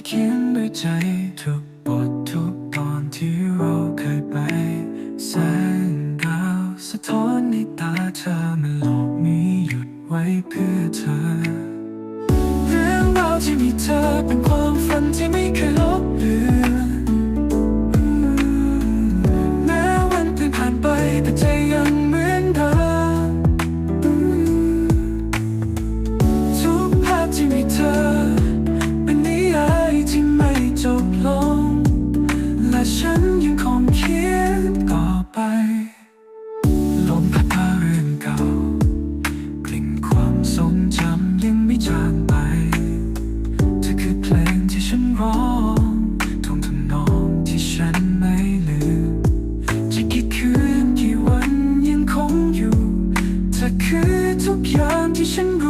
ที่เขียนด้วยใจทุกบททุกตอนที่เราเคยไป แสงดาวสะท้อนในตาเธอมันโลกนี้หยุดไว้เพื่อเธอ เรื่องราวที่มีเธอเป็นความฝันที่ไม่เคยลบ จางไป เธอคือเพลงที่ฉันร้องท่องทำนองที่ฉันไม่ลืมจะกี่คืนกี่วันยังคงอยู่ เธอคือทุกอย่างที่ฉันรู้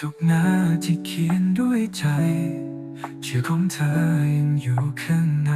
ทุกหน้าที่เขียนด้วยใจ ชื่อของเธอยังอยู่ข้างใน